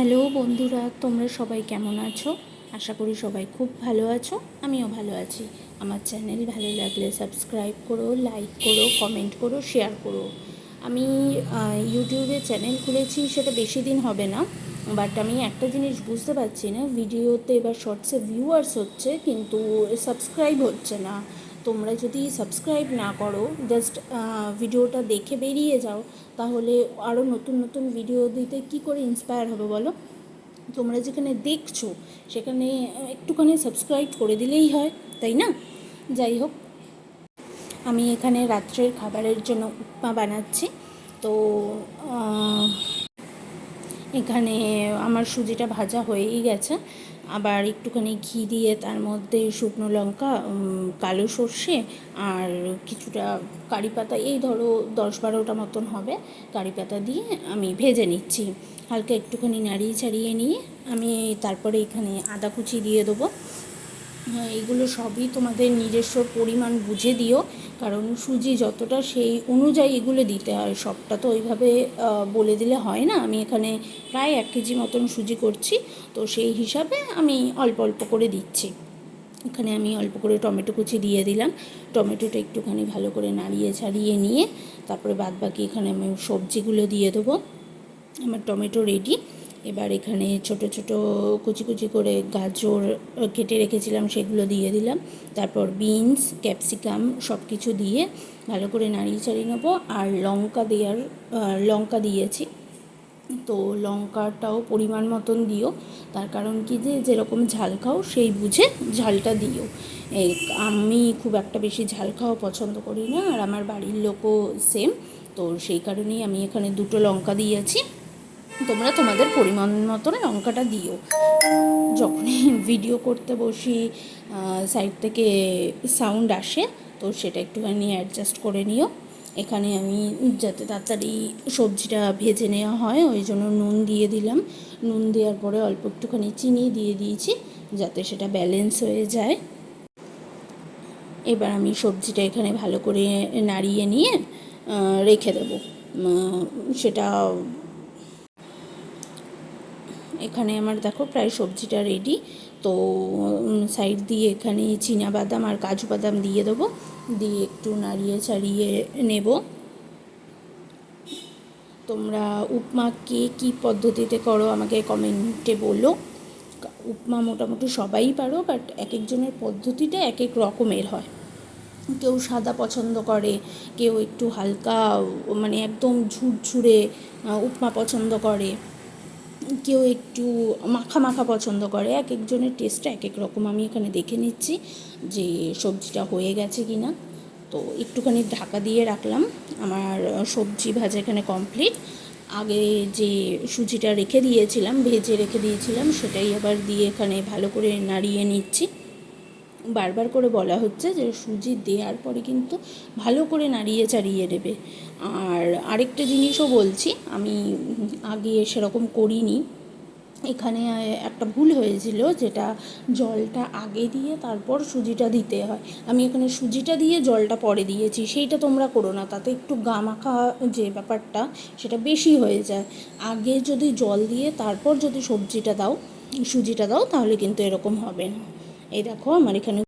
Hello বন্ধুরা, তোমরা সবাই কেমন আছো? আশা করি সবাই খুব ভালো আছো, আমিও ভালো আছি। আমার চ্যানেল ভালো লাগলে সাবস্ক্রাইব করো, লাইক করো, কমেন্ট করো, শেয়ার করো। আমি ইউটিউবে চ্যানেল খুলেছি, সেটা বেশি দিন হবে না, বাট আমি একটা জিনিস বুঝতে পারছি না, ভিডিওতে এবার শর্টসে ভিউয়ার্স হচ্ছে, কিন্তু সাবস্ক্রাইব হচ্ছে না। তোমরা যদি সাবস্ক্রাইব না করো জাস্ট ভিডিওটা দেখে বেরিয়ে যাও, তাহলে আরও নতুন নতুন ভিডিও দিতে কি করে ইন্সপায়ার হবে বলো? তোমরা যেখানে দেখছ, সেখানে একটুখানি সাবস্ক্রাইব করে দিলেই হয়, তাই না? যাই হোক, আমি এখানে রাত্রের খাবারের জন্য উপমা বানাচ্ছি। তো এখানে আমার সুজিটা ভাজা হয়েই গেছে। আবার একটুখানি ঘি দিয়ে তার মধ্যে শুকনো লঙ্কা কালো সর্ষে আর কিছুটা কারি পাতা, এই ধরো দশ বারোটা মতন হবে কারি পাতা দিয়ে আমি ভেজে নিচ্ছি। হালকা একটুখানি নাড়িয়ে ছাড়িয়ে নিয়ে আমি তারপরে এখানে আদা কুচি দিয়ে দেবো। এগুলো সবই তোমাদের নিজস্ব পরিমাণ বুঝে দিও। কারণ সুজি যতটা সেই অনুযায়ী এগুলো দিতে হয়, সবটা তো ওইভাবে বলে দিলে হয় না। আমি এখানে প্রায় এক কেজি মতন সুজি করছি, তো সেই হিসাবে আমি অল্প অল্প করে দিচ্ছি। এখানে আমি অল্প করে টমেটো কুচি দিয়ে দিলাম। টমেটোটা একটুখানি ভালো করে নাড়িয়ে ছাড়িয়ে নিয়ে, তারপরে বাদ বাকি এখানে আমি সবজিগুলো দিয়ে দেবো। আমার টমেটো রেডি এবার এখানে ছোট ছোট কুচি কুচি করে গাজর কেটে রেখেছিলাম, সেগুলো দিয়ে দিলাম। তারপর বিনস, ক্যাপসিকাম সব কিছু দিয়ে ভালো করে নাড়িয়ে চাড়িয়ে নেব। আর লঙ্কা দেওয়ার লঙ্কা দিয়েছি। তো লঙ্কাটাও পরিমাণ মতন দিও। তার কারণ কি যে, যেরকম ঝাল খাও সেই বুঝে ঝালটা দিও। এই আমি খুব একটা বেশি ঝাল খাওয়া পছন্দ করি না, আর আমার বাড়ির লোকও সেম তো সেই কারণেই আমি এখানে দুটো লঙ্কা দিয়েছি। তোমরা তোমাদের পরিমাণ মতন লঙ্কাটা দিও। যখনই ভিডিও করতে বসি সাইড থেকে সাউন্ড আসে, তো সেটা একটুখানি অ্যাডজাস্ট করে নিও। এখানে আমি যাতে তাড়াতাড়ি সবজিটা ভেজে নেওয়া হয়, ওই জন্য নুন দিয়ে দিলাম। নুন দেওয়ার পরে অল্প একটুখানি চিনি দিয়ে দিয়েছি, যাতে সেটা ব্যালেন্স হয়ে যায়। এবার আমি সবজিটা এখানে ভালো করে নাড়িয়ে নিয়ে রেখে দেবো। সেটা এখানে আমার দেখো প্রায় সবজিটা রেডি তো সাইড দিয়ে এখানে চীনা বাদাম আর কাজু বাদাম দিয়ে দেবো। দিয়ে একটু নাড়িয়ে ছাড়িয়ে নেব। তোমরা উপমা কে কী পদ্ধতিতে করো আমাকে কমেন্টে বলো। উপমা মোটামুটি সবাই পারো বাট এক একজনের পদ্ধতিটা এক এক রকমের হয়। কেউ সাদা পছন্দ করে, কেউ একটু হালকা মানে একদম ঝুরঝুরে উপমা পছন্দ করে। কেউ একটু মাখা মাখা পছন্দ করে, এক একজনের টেস্টটা এক এক রকম। আমি এখানে দেখে নিচ্ছি যে সবজিটা হয়ে গেছে কি না তো একটুখানি ঢাকা দিয়ে রাখলাম। আমার সবজি ভাজা এখানে কমপ্লিট আগে যে সুজিটা রেখে দিয়েছিলাম, ভেজে রেখে দিয়েছিলাম, সেটাই আবার দিয়ে এখানে ভালো করে নাড়িয়ে নিচ্ছি। বারবার করে বলা হচ্ছে যে সুজি দেওয়ার পরে কিন্তু ভালো করে নাড়িয়ে চাড়িয়ে দেবে। আর আরেকটা জিনিসও বলছি, আমি আগে সেরকম করিনি। এখানে একটা ভুল হয়েছিল যেটা জলটা আগে দিয়ে তারপর সুজিটা দিতে হয়। আমি এখানে সুজিটা দিয়ে জলটা পরে দিয়েছি, সেইটা তোমরা করো না, তাতে একটু গা মাখা যে ব্যাপারটা সেটা বেশি হয়ে যায়। আগে যদি জল দিয়ে তারপর যদি সবজিটা দাও, সুজিটা দাও, তাহলে কিন্তু এরকম হবে না। এই দেখো আমার এখানে